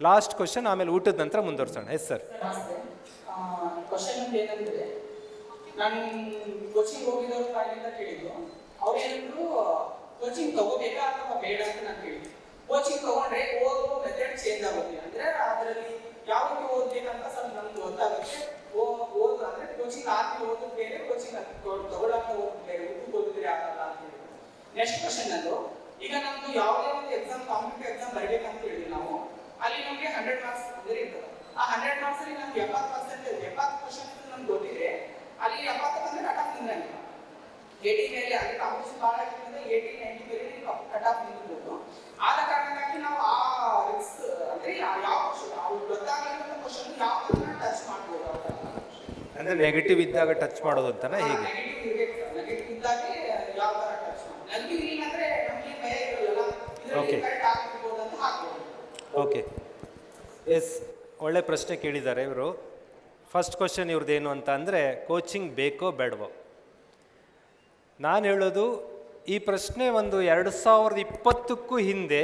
Last question ಆಮೇಲೆ ಊಟದ ನಂತರ ಮುಂದುವರ್ಸೋಣ. ಎಸ್ ಸರ್ ಕ್ವಶನ್ ಏನಂದ್ರೆ, ನಾನು ಕೋಚಿಂಗ್ ಹೋಗಿದ್ದವ್ರ ಬಾಯಿಂದ ಕೇಳಿದ್ದು. ಅವ್ರು ಏನಂದ್ರು ಕೋಚಿಂಗ್ ತಗೋಬೇಕಾ ಅಥವಾ ಬೇಡ ಅಂತ ನಾನು ಕೇಳಿದ್ದೆ. ಕೋಚಿಂಗ್ ತಗೊಂಡ್ರೆ ಓದುವ ಮೆಥಡ್ ಚೇಂಜ್ ಆಗುತ್ತೆ ಅಂದ್ರೆ ಅದರಲ್ಲಿ ಯಾವ ರೀತಿ ಓದ್ಬೇಕಂತ ಸ್ವಲ್ಪ ನಮ್ಗೆ ಗೊತ್ತಾಗುತ್ತೆ ಓ ಓದ್ ಅಂದ್ರೆ ಕೋಚಿಂಗ್ ಆದ್ಮೇಲೆ ಓದೋದು ಬೇರೆ ಕೋಚಿಂಗ್ ತಗೊಳಕ್ಕೆ ಓದೋದು ಬೇರೆ ಉದ್ದು ಓದಿದ್ರೆ ಆಗಲ್ಲ ಅಂತ ಹೇಳಿದ್ರು ನೆಕ್ಸ್ಟ್ ಕ್ವಶನ್ ಅದು ಈಗ ನಮ್ದು ಯಾವುದೇ ಒಂದು ಎಕ್ಸಾಮ್ ಕಾಂಪಿಟೇಟಿವ್ ಎಕ್ಸಾಮ್ ಬರಬೇಕಂತ ಹೇಳಿದ್ವಿ ನಾವು ಅಲ್ಲಿ ನಮಗೆ ಹಂಡ್ರೆಡ್ ಮಾರ್ಕ್ಸ್ ಅಂದ್ರೆ ಇರ್ತದೆ ಆ ಹಂಡ್ರೆಡ್ ಮಾರ್ಕ್ಸ್ ಅಲ್ಲಿ ನಮ್ಗೆ ಎಪ್ಪತ್ತು ಪರ್ಸೆಂಟ್ ಎಪ್ಪತ್ತು ಕ್ವಶನ್ ನಮ್ಗೆ ಗೊತ್ತಿದೆ ಅಲ್ಲಿ ಎಪ್ಪತ್ತು ಅಂದ್ರೆ ಕಟ್ ಆಫ್ ನಿಂದಂಗಿಲ್ಲ ಏಟಿ ಮೇಲೆ ಅಲ್ಲಿ ಕಾಂಪಿಟೇಷನ್ ಭಾಳ ಆಗಿರೋದ್ರಿಂದ ಏಟಿ ನೈಂಟಿ ಮೇಲೆ ಕಟ್ ಆಫ್ ನಿಂತಿರ್ಬೋದು ಆದ ಕಾರಣಕ್ಕಾಗಿ ನಾವು ಆ ರಿಕ್ಸ್ ಅಂದ್ರೆ ಯಾವ ಕ್ವಶನ್ ಅವ್ರು ಗೊತ್ತಾಗಲಿಲ್ಲ ಕ್ವಶನ್ ಯಾವ ಟಚ್ ಮಾಡ್ಬೋದು ಅಂದ್ರೆ ನೆಗೆಟಿವ್ ಇದ್ದಾಗ ಟಚ್ ಮಾಡೋದು ಅಂತಾನೆ ಹೇಗೆ? ನೆಗೆಟಿವ್ ಇದ್ದಾಗ ಯಾವ ತರ ಟಚ್ ಮಾಡಿ ನೆಗೆಟಿವ್ ಇಲ್ಲ ಅಂದ್ರೆ ನಮಗೆ ಭಯ ಇರಲ್ಲ ಓಕೆ ಕರೆಕ್ಟ್ ಆಗಿರ್ಬೋದು ಅಂತ ಹಾಕ್ಬೋದು. ಓಕೆ ಎಸ್ ಒಳ್ಳೆ ಪ್ರಶ್ನೆ ಕೇಳಿದ್ದಾರೆ ಇವರು. ಫಸ್ಟ್ ಕ್ವಶನ್ ಏನು ಅಂತ ಅಂದರೆ ಕೋಚಿಂಗ್ ಬೇಕೋ ಬೇಡವೋ? ನಾನು ಹೇಳೋದು, ಈ ಪ್ರಶ್ನೆ ಒಂದು ಎರಡು ಸಾವಿರದ ಇಪ್ಪತ್ತಕ್ಕೂ ಹಿಂದೆ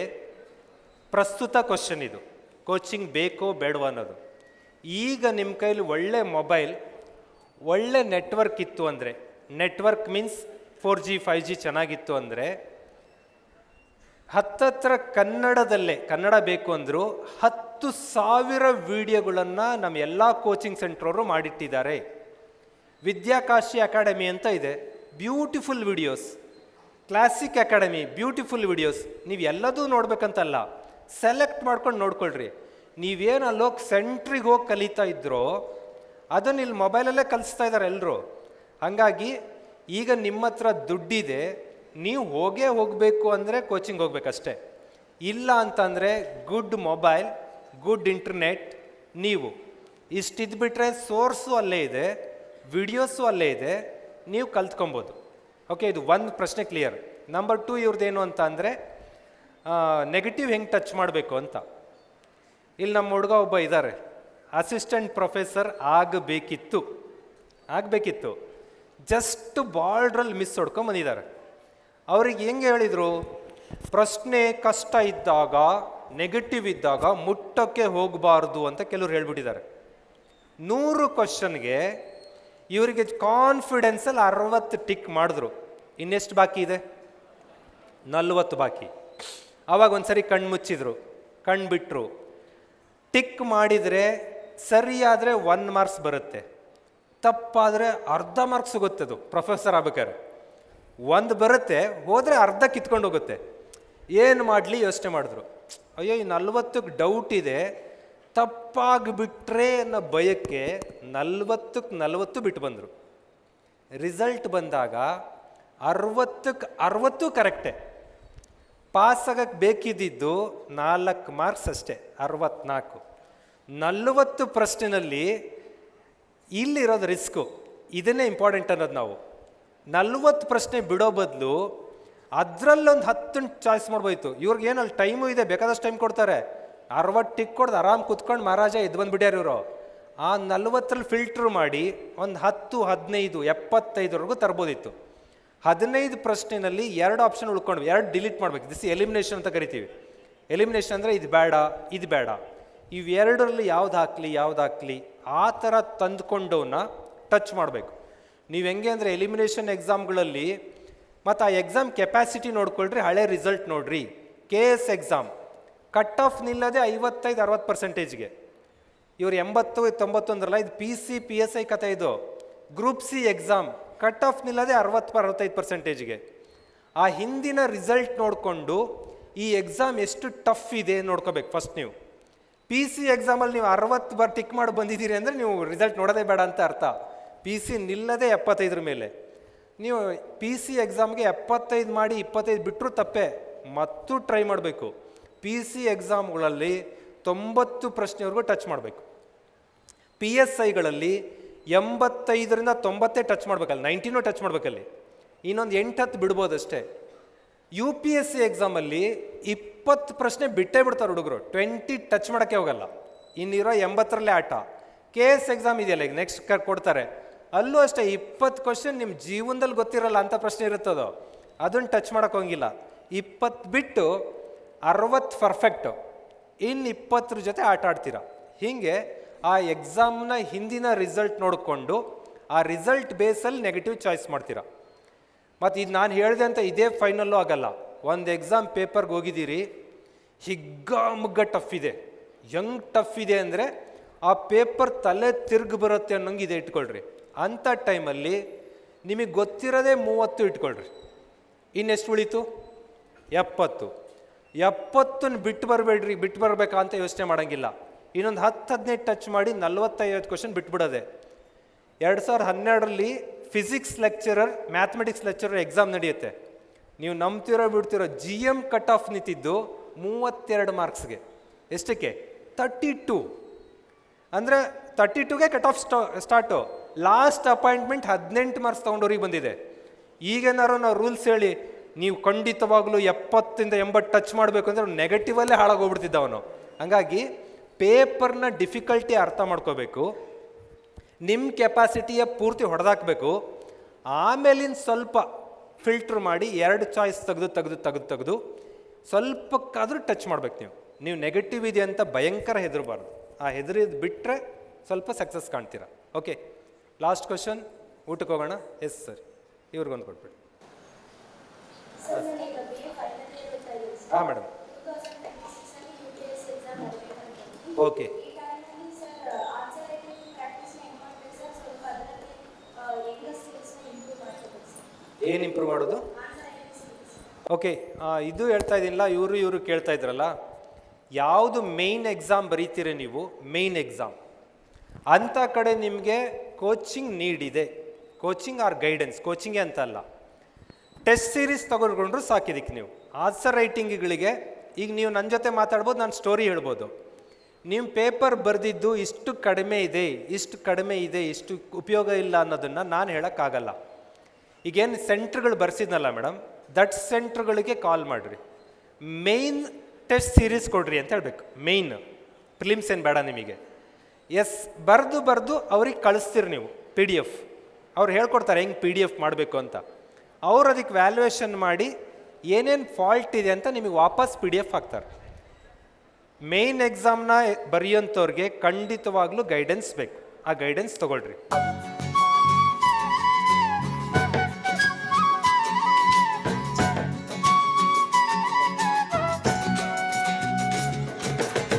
ಪ್ರಸ್ತುತ ಕ್ವಶನ್ ಇದು. ಕೋಚಿಂಗ್ ಬೇಕೋ ಬೇಡವೋ ಅನ್ನೋದು. ಈಗ ನಿಮ್ಮ ಕೈಲಿ ಒಳ್ಳೆ ಮೊಬೈಲ್ ಒಳ್ಳೆ ನೆಟ್ವರ್ಕ್ ಇತ್ತು ಅಂದರೆ network means four G five G ಚೆನ್ನಾಗಿತ್ತು ಅಂದರೆ, ಹತ್ತತ್ರ ಕನ್ನಡದಲ್ಲೇ, ಕನ್ನಡ ಬೇಕು ಅಂದರೂ ಹತ್ತು ಸಾವಿರ ವೀಡಿಯೋಗಳನ್ನು ನಮ್ಮ ಎಲ್ಲ ಕೋಚಿಂಗ್ ಸೆಂಟ್ರವರು ಮಾಡಿಟ್ಟಿದ್ದಾರೆ. ವಿದ್ಯಾಕಾಶಿ ಅಕಾಡೆಮಿ ಅಂತ ಇದೆ. Beautiful videos classic academy beautiful videos ನೀವು ಎಲ್ಲದೂ ನೋಡ್ಬೇಕಂತಲ್ಲ ಸೆಲೆಕ್ಟ್ ಮಾಡ್ಕೊಂಡು ನೋಡ್ಕೊಳ್ರಿ. ನೀವೇನು ಅಲ್ಲೋಗಿ ಸೆಂಟ್ರಿಗೆ ಹೋಗಿ ಕಲಿತಾ ಇದ್ರೋ, ಅದನ್ನು ಇಲ್ಲಿ ಮೊಬೈಲಲ್ಲೇ ಕಲಿಸ್ತಾ ಇದ್ದಾರೆ ಎಲ್ಲರೂ ಹಾಗಾಗಿ, ಈಗ ನಿಮ್ಮ ಹತ್ರ ದುಡ್ಡಿದೆ, ನೀವು ಹೋಗೇ ಹೋಗಬೇಕು ಅಂದರೆ ಕೋಚಿಂಗ್ ಹೋಗ್ಬೇಕಷ್ಟೇ. ಇಲ್ಲ ಅಂತಂದರೆ ಗುಡ್ ಮೊಬೈಲ್ ಗುಡ್ ಇಂಟರ್ನೆಟ್ ನೀವು. ಇಷ್ಟಿದ್ಬಿಟ್ರೆ ಸೋರ್ಸು ಅಲ್ಲೇ ಇದೆ ವಿಡಿಯೋಸು ಅಲ್ಲೇ ಇದೆ ನೀವು ಕಲ್ತ್ಕೊಬೋದು. ಓಕೆ ಇದು ಒಂದು ಪ್ರಶ್ನೆ ಕ್ಲಿಯರ್ ನಂಬರ್ ಟು ಇವ್ರದ್ದೇನು ಅಂತ ಅಂದರೆ ನೆಗೆಟಿವ್ ಹೆಂಗೆ ಟಚ್ ಮಾಡಬೇಕು ಅಂತ. ಇಲ್ಲಿ ನಮ್ಮ ಹುಡುಗ ಒಬ್ಬ ಇದ್ದಾರೆ ಅಸಿಸ್ಟೆಂಟ್ ಪ್ರೊಫೆಸರ್ ಆಗಬೇಕಿತ್ತು. ಆಗಬೇಕಿತ್ತು. ಜಸ್ಟ್ ಬಾರ್ಡ್ರಲ್ಲಿ ಮಿಸ್ ಹೊಡ್ಕೊಂಬಂದಿದ್ದಾರೆ ಅವ್ರಿಗೆ ಹೆಂಗೆ ಹೇಳಿದರು? ಪ್ರಶ್ನೆ ಕಷ್ಟ ಇದ್ದಾಗ ನೆಗೆಟಿವ್ ಇದ್ದಾಗ ಮುಟ್ಟಕ್ಕೆ ಹೋಗಬಾರ್ದು ಅಂತ ಕೆಲವ್ರು ಹೇಳ್ಬಿಟ್ಟಿದ್ದಾರೆ. ನೂರು ಕ್ವಶನ್ಗೆ ಇವರಿಗೆ ಕಾನ್ಫಿಡೆನ್ಸಲ್ಲಿ ಅರವತ್ತು ಟಿಕ್ ಮಾಡಿದ್ರು. ಇನ್ನೆಷ್ಟು ಬಾಕಿ ಇದೆ? ನಲ್ವತ್ತು ಬಾಕಿ. ಅವಾಗ ಒಂದ್ಸರಿ ಕಣ್ಣು ಮುಚ್ಚಿದ್ರು. ಕಣ್ಣು ಬಿಟ್ಟರು ಟಿಕ್ ಮಾಡಿದರೆ ಸರಿಯಾದರೆ ಒನ್ ಮಾರ್ಕ್ಸ್ ಬರುತ್ತೆ. ತಪ್ಪಾದರೆ ಅರ್ಧ ಮಾರ್ಕ್ಸ್ ಅದು ಪ್ರೊಫೆಸರ್ ಆಗ್ಬೇಕಾದ್ರೆ. ಒಂದು ಬರುತ್ತೆ, ಹೋದರೆ ಅರ್ಧ ಕಿತ್ಕೊಂಡು ಹೋಗುತ್ತೆ. ಏನು ಮಾಡಲಿ ಯೋಚನೆ ಮಾಡಿದ್ರು. ಅಯ್ಯೋ, ಈ ನಲ್ವತ್ತಕ್ಕೆ ಡೌಟ್ ಇದೆ. ತಪ್ಪಾಗಿಬಿಟ್ರೆ ಅನ್ನೋ ಭಯಕ್ಕೆ ನಲ್ವತ್ತಕ್ಕೆ ನಲ್ವತ್ತು ಬಿಟ್ಟು ಬಂದರು. ರಿಸಲ್ಟ್ ಬಂದಾಗ ಅರವತ್ತಕ್ಕೆ ಅರವತ್ತು ಕರೆಕ್ಟೇ. ಪಾಸ್ ಆಗಕ್ಕೆ ಬೇಕಿದ್ದಿದ್ದು ನಾಲ್ಕು ಮಾರ್ಕ್ಸ್ ಅಷ್ಟೇ, ಅರವತ್ನಾಲ್ಕು. ನಲವತ್ತು ಪ್ರಶ್ನೆನಲ್ಲಿ ಇಲ್ಲಿರೋದು ರಿಸ್ಕು, ಇದನ್ನೇ ಇಂಪಾರ್ಟೆಂಟ್ ಅನ್ನೋದು ನಾವು. ನಲ್ವತ್ತು ಪ್ರಶ್ನೆ ಬಿಡೋ ಬದಲು ಅದರಲ್ಲೊಂದು ಹತ್ತು ಚಾಯ್ಸ್ ಮಾಡ್ಬೋಯ್ತು ಇವ್ರಿಗೆ ಏನಲ್ಲಿ ಅಲ್ಲಿ ಟೈಮು ಇದೆ, ಬೇಕಾದಷ್ಟು ಟೈಮ್ ಕೊಡ್ತಾರೆ. ಅರವತ್ತು ಕೊಡ್ದು ಆರಾಮ್ ಕುತ್ಕೊಂಡು ಮಹಾರಾಜ ಎದ್ದು ಬಂದ್ಬಿಟ್ಟಾರ ಇವರು. ಆ ನಲ್ವತ್ತರಲ್ಲಿ ಫಿಲ್ಟ್ರ್ ಮಾಡಿ ಒಂದು ಹತ್ತು, ಹದಿನೈದು ಎಪ್ಪತ್ತೈದರವರೆಗೂ ತರ್ಬೋದಿತ್ತು. ಹದಿನೈದು ಪ್ರಶ್ನೆನಲ್ಲಿ ಎರಡು ಆಪ್ಷನ್ ಉಳ್ಕೊಂಡು ಎರಡು ಡಿಲೀಟ್ ಮಾಡ್ಬೇಕು. ದಿಸ್ ಎಲಿಮಿನೇಷನ್ ಅಂತ ಕರಿತೀವಿ. ಎಲಿಮಿನೇಷನ್ ಅಂದರೆ ಇದು ಬೇಡ ಇದು ಬೇಡ. ಇವೆರಡರಲ್ಲಿ ಯಾವ್ದು ಹಾಕಲಿ ಯಾವ್ದು ಹಾಕಲಿ, ಆ ಥರ ತಂದುಕೊಂಡವನ್ನ ಟಚ್ ಮಾಡಬೇಕು. ನೀವು ಹೆಂಗೆ ಅಂದರೆ ಎಲಿಮಿನೇಷನ್ ಎಕ್ಸಾಮ್ಗಳಲ್ಲಿ ಮತ್ತು ಆ ಎಕ್ಸಾಮ್ ಕೆಪಾಸಿಟಿ ನೋಡ್ಕೊಳ್ರಿ, ಹಳೆ ರಿಸಲ್ಟ್ ನೋಡ್ರಿ. K S exam cut off ನಿಲ್ಲದೆ ಐವತ್ತೈದು, ಅರವತ್ತು ಪರ್ಸೆಂಟೇಜ್ಗೆ ಇವರು ಎಂಬತ್ತು, ತೊಂಬತ್ತೊಂದರಲ್ಲ, ಇದು P C P S I ಕತೆ ಇದು. Group C exam cut off ನಿಲ್ಲದೆ ಅರವತ್ತು, ಅರವತ್ತೈದು ಪರ್ಸೆಂಟೇಜ್ಗೆ ಆ ಹಿಂದಿನ ರಿಸಲ್ಟ್ ನೋಡಿಕೊಂಡು ಈ ಎಕ್ಸಾಮ್ ಎಷ್ಟು ಟಫ್ ಇದೆ ನೋಡ್ಕೋಬೇಕು ಫಸ್ಟ್ ನೀವು. ಪಿ ಸಿ ಎಕ್ಸಾಮಲ್ಲಿ ನೀವು ಅರವತ್ತು ಬಾರ್ ಟಿಕ್ ಮಾಡಿ ಬಂದಿದ್ದೀರಿ ಅಂದರೆ ನೀವು ರಿಸಲ್ಟ್ ನೋಡೋದೇ ಬೇಡ ಅಂತ ಅರ್ಥ. ಪಿ ಸಿ ನಿಲ್ಲದೆ ಎಪ್ಪತ್ತೈದರ ಮೇಲೆ. ನೀವು ಪಿ ಸಿ ಎಕ್ಸಾಮ್ಗೆ ಎಪ್ಪತ್ತೈದು ಮಾಡಿ ಇಪ್ಪತ್ತೈದು ಬಿಟ್ಟರು ತಪ್ಪೆ. ಮತ್ತೂ ಟ್ರೈ ಮಾಡಬೇಕು. ಪಿ ಸಿ ಎಕ್ಸಾಮ್ಗಳಲ್ಲಿ ತೊಂಬತ್ತು ಪ್ರಶ್ನೆವರೆಗೂ ಟಚ್ ಮಾಡಬೇಕು. ಪಿ ಎಸ್ ಐಗಳಲ್ಲಿ ಎಂಬತ್ತೈದರಿಂದ ತೊಂಬತ್ತೇ ಟಚ್ ಮಾಡ್ಬೇಕಲ್ಲ ನೈಂಟಿನೂ ಟಚ್ ಮಾಡಬೇಕಲ್ಲಿ. ಇನ್ನೊಂದು ಎಂಟು ಹತ್ತು ಬಿಡ್ಬೋದಷ್ಟೇ. ಯು ಪಿ ಎಸ್ ಸಿ ಎಕ್ಸಾಮಲ್ಲಿ ಇಪ್ಪತ್ತು ಪ್ರಶ್ನೆ ಬಿಟ್ಟೇ ಬಿಡ್ತಾರೆ ಹುಡುಗರು ಟ್ವೆಂಟಿ ಟಚ್ ಮಾಡೋಕ್ಕೆ ಹೋಗಲ್ಲ. ಇನ್ನಿರೋ ಎಂಬತ್ತರಲ್ಲೇ ಆಟ. ಕೆ ಎಸ್ ಎಕ್ಸಾಮ್ ಇದೆಯಲ್ಲ ಈಗ ನೆಕ್ಸ್ಟ್ ಕೊಡ್ತಾರೆ. ಅಲ್ಲೂ ಅಷ್ಟೇ ಇಪ್ಪತ್ತು ಕ್ವಶನ್ ನಿಮ್ಮ ಜೀವನದಲ್ಲಿ ಗೊತ್ತಿರಲ್ಲ ಅಂತ ಪ್ರಶ್ನೆ ಇರುತ್ತದೋ, ಅದನ್ನು ಟಚ್ ಮಾಡೋಕೆ ಹೋಗಿಲ್ಲ. ಇಪ್ಪತ್ತು ಬಿಟ್ಟು ಅರವತ್ತು ಪರ್ಫೆಕ್ಟು ಇನ್ನು ಇಪ್ಪತ್ತರ ಜೊತೆ ಆಟ ಆಡ್ತೀರ? ಹೀಗೆ ಆ ಎಕ್ಸಾಮ್ನ ಹಿಂದಿನ ರಿಸಲ್ಟ್ ನೋಡಿಕೊಂಡು ಆ ರಿಸಲ್ಟ್ ಬೇಸಲ್ಲಿ ನೆಗೆಟಿವ್ ಚಾಯ್ಸ್ ಮಾಡ್ತೀರ? ಮತ್ತು ಇದು ನಾನು ಹೇಳಿದೆ ಅಂತ ಇದೇ ಫೈನಲ್ಲೂ ಆಗಲ್ಲ. ಒಂದು ಎಕ್ಸಾಮ್ ಪೇಪರ್ಗೆ ಹೋಗಿದ್ದೀರಿ, ಹಿಗ್ಗಾಮುಗ್ಗ ಟಫ್ ಇದೆ. ಹೆಂಗ್ ಟಫ್ ಇದೆ ಅಂದರೆ ಆ ಪೇಪರ್ ತಲೆ ತಿರ್ಗಿ ಬರುತ್ತೆ ಅನ್ನೋಂಗೆ ಇದೆ ಇಟ್ಕೊಳ್ರಿ. ಅಂಥ ಟೈಮಲ್ಲಿ ನಿಮಗೆ ಗೊತ್ತಿರೋದೇ ಮೂವತ್ತು ಇಟ್ಕೊಳ್ರಿ. ಇನ್ನೆಷ್ಟು ಉಳೀತು? ಎಪ್ಪತ್ತು. ಎಪ್ಪತ್ತನ್ನು ಬಿಟ್ಟು ಬರಬೇಡ್ರಿ, ಬಿಟ್ಟು ಬರಬೇಕಾ ಅಂತ ಯೋಚನೆ ಮಾಡೋಂಗಿಲ್ಲ. ಇನ್ನೊಂದು ಹತ್ತು ಹದಿನೈದು ಟಚ್ ಮಾಡಿ ನಲ್ವತ್ತೈವತ್ತು ಕ್ವಶನ್ ಬಿಟ್ಬಿಡೋದೆ. ಎರಡು ಸಾವಿರದ ಹನ್ನೆರಡರಲ್ಲಿ physics lecturer mathematics lecturer exam ನಡೆಯುತ್ತೆ. ನೀವು ನಂಬ್ತಿರೋ, ಬಿಡ್ತಿರೋ ಜಿ ಎಂ ಕಟ್ ಆಫ್ ನಿಂತಿದ್ದು ಮೂವತ್ತೆರಡು ಮಾರ್ಕ್ಸ್ಗೆ ಎಷ್ಟಕ್ಕೆ? ತರ್ಟಿ ಟು ಅಂದರೆ ತರ್ಟಿ ಟುಗೆ ಕಟ್ ಆಫ್ ಸ್ಟಾ ಸ್ಟಾರ್ಟು ಲಾಸ್ಟ್ ಅಪಾಯಿಂಟ್ಮೆಂಟ್ ಹದಿನೆಂಟು ಮಾರ್ಕ್ಸ್ ತೊಗೊಂಡವ್ರಿಗೆ ಬಂದಿದೆ. ಈಗೇನಾರು ನಾವು ರೂಲ್ಸ್ ಹೇಳಿ ನೀವು ಖಂಡಿತವಾಗಲೂ ಎಪ್ಪತ್ತಿಂದ ಎಂಬತ್ತು ಟಚ್ ಮಾಡಬೇಕು ಅಂದರೆ ನೆಗೆಟಿವಲ್ಲೇ ಹಾಳಾಗೋಗ್ಬಿಡ್ತಿದ್ದ ಅವನು. ಹಂಗಾಗಿ ಪೇಪರ್ನ ಡಿಫಿಕಲ್ಟಿ ಅರ್ಥ ಮಾಡ್ಕೋಬೇಕು. ನಿಮ್ಮ ಕೆಪಾಸಿಟಿಯ ಪೂರ್ತಿ ಹೊಡೆದಾಕಬೇಕು. ಆಮೇಲಿನ ಸ್ವಲ್ಪ ಫಿಲ್ಟ್ರ್ ಮಾಡಿ ಎರಡು ಚಾಯ್ಸ್ ತೆಗೆದು ತೆಗೆದು ತೆಗೆದು ತೆಗೆದು ಸ್ವಲ್ಪಕ್ಕಾದರೂ ಟಚ್ ಮಾಡ್ಬೇಕು ನೀವು. ನೀವು ನೆಗೆಟಿವ್ ಇದೆ ಅಂತ ಭಯಂಕರ ಹೆದರಬಾರ್ದು. ಆ ಹೆದರಿದ್ ಬಿಟ್ಟರೆ ಸ್ವಲ್ಪ ಸಕ್ಸಸ್ ಕಾಣ್ತೀರಾ. ಓಕೆ ಲಾಸ್ಟ್ ಕ್ವಶನ್ ಊಟಕ್ಕೆ ಹೋಗೋಣ? ಎಸ್ ಸರ್ ಇವ್ರಿಗೊಂದು ಕೊಟ್ಬಿಡಿ. ಎಕ್ಸಾಮ್ ಮೇಡಮ್ ಓಕೆ ಏನು ಇಂಪ್ರೂವ್ ಮಾಡೋದು? ಓಕೆ ಇದು ಹೇಳ್ತಾ ಇದ್ದೀನಲ್ಲ ಇವರು ಇವರು ಕೇಳ್ತಾ ಇದ್ರಲ್ಲ. ಯಾವುದು ಮೇಯ್ನ್ ಎಕ್ಸಾಮ್ ಬರೀತೀರಿ ನೀವು? ಮೇಯ್ನ್ ಎಕ್ಸಾಮ್ ಅಂಥ ಕಡೆ ನಿಮಗೆ ಕೋಚಿಂಗ್ ನೀಡಿದೆ. ಕೋಚಿಂಗ್ ಆರ್ ಗೈಡೆನ್ಸ್ ಕೋಚಿಂಗೇ ಅಂತ ಅಲ್ಲ ಟೆಸ್ಟ್ ಸೀರೀಸ್ ತಗೊಂಡ್ರು ಸಾಕಿದಕ್ಕೆ ನೀವು. ಆನ್ಸರ್ ರೈಟಿಂಗ್ಗಳಿಗೆ ಈಗ ನೀವು ನನ್ನ ಜೊತೆ ಮಾತಾಡ್ಬೋದು, ನಾನು ಸ್ಟೋರಿ ಹೇಳ್ಬೋದು. ನಿಮ್ಮ ಪೇಪರ್ ಬರೆದಿದ್ದು ಇಷ್ಟು ಕಡಿಮೆ ಇದೆ, ಇಷ್ಟು ಕಡಿಮೆ ಇದೆ, ಇಷ್ಟು ಉಪಯೋಗ ಇಲ್ಲ ಅನ್ನೋದನ್ನು ನಾನು ಹೇಳೋಕ್ಕಾಗಲ್ಲ. ಈಗೇನು ಸೆಂಟ್ರ್ಗಳು ಬರ್ಸಿದ್ನಲ್ಲ ಮೇಡಮ್ ದಟ್ ಸೆಂಟ್ರ್ಗಳಿಗೆ ಕಾಲ್ ಮಾಡಿರಿ. ಮೇಯ್ನ್ ಟೆಸ್ಟ್ ಸೀರೀಸ್ ಕೊಡ್ರಿ ಅಂತ ಹೇಳಬೇಕು. ಮೇಯ್ನ್ ಪ್ರಿಲಿಮ್ಸ್ ಏನು ಬೇಡ ನಿಮಗೆ. ಎಸ್ ಬರೆದು ಬರೆದು ಅವ್ರಿಗೆ ಕಳಿಸ್ತೀರಿ ನೀವು ಪಿ ಡಿ ಎಫ್ ಅವ್ರು ಹೇಳ್ಕೊಡ್ತಾರೆ, ಹೆಂಗೆ ಪಿ ಡಿ ಎಫ್ ಮಾಡಬೇಕು ಅಂತ. ಅವ್ರು ಅದಕ್ಕೆ ವ್ಯಾಲ್ಯೂಯೇಷನ್ ಮಾಡಿ ಏನೇನು ಫಾಲ್ಟ್ ಇದೆ ಅಂತ ನಿಮಗೆ ವಾಪಸ್ ಪಿ ಡಿ ಎಫ್ ಹಾಕ್ತಾರೆ. ಮೇಯ್ನ್ ಎಕ್ಸಾಮ್ನ ಬರೆಯೋಂಥವ್ರಿಗೆ ಖಂಡಿತವಾಗ್ಲೂ ಗೈಡೆನ್ಸ್ ಬೇಕು. ಆ ಗೈಡೆನ್ಸ್ ತೊಗೊಳ್ರಿ.